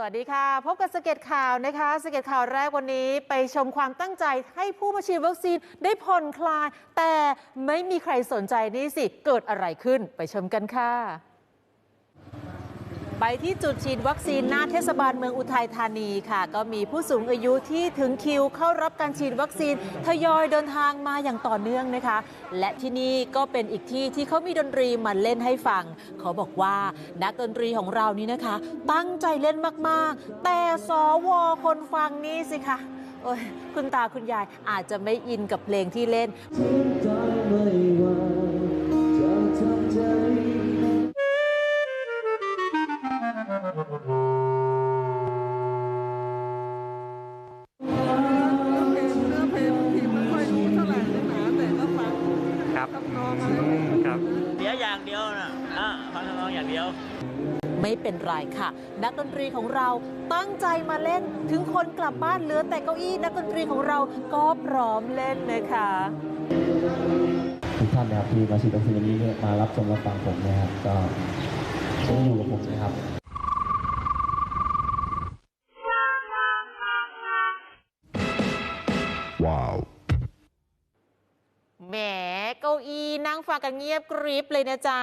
สวัสดีค่ะ พบกับสเก็ตข่าวนะคะสเก็ตข่าวแรกวันนี้ไปชมความตั้งใจให้ผู้มาฉีดวัคซีนได้ผ่อนคลาย แต่ไม่มีใครสนใจนี่สิ เกิดอะไรขึ้นไปชมกันค่ะ ไปที่จุดฉีดวัคซีนหน้าเทศบาลเมืองอุทัยธานีค่ะ ก็มีผู้สูงอายุที่ถึงคิวเข้ารับการฉีดวัคซีนทยอยเดินทางมาอย่างต่อเนื่องนะคะ และที่นี่ก็เป็นอีกที่ที่เขามีดนตรีมาเล่นให้ฟัง เขาบอกว่านักดนตรีของเรานี่นะคะ ตั้งใจเล่นมากๆ แต่สวคนฟังนี่สิคะคุณตาคุณยายอาจจะไม่อินกับเพลงที่เล่น ครับทำนองอะไรอืมครับเสียอย่างเดียวนะอะฟังทำนองอย่างเดียว ไม่เป็นไรค่ะ นักดนตรีของเราตั้งใจมาเล่นถึงคนกลับบ้านเหลือแต่เก้าอี้นักดนตรีของเราก็พร้อมเล่นนะคะทุกท่านนะครับที่มาฉีดวัคซีนวันนี้เนี่ยมารับชมรับฟังผมนะครับก็ยังอยู่กับผมนะครับแหมเก้าอี้ นั่งฟังกันเงียบกริบเลยนะจ๊ะ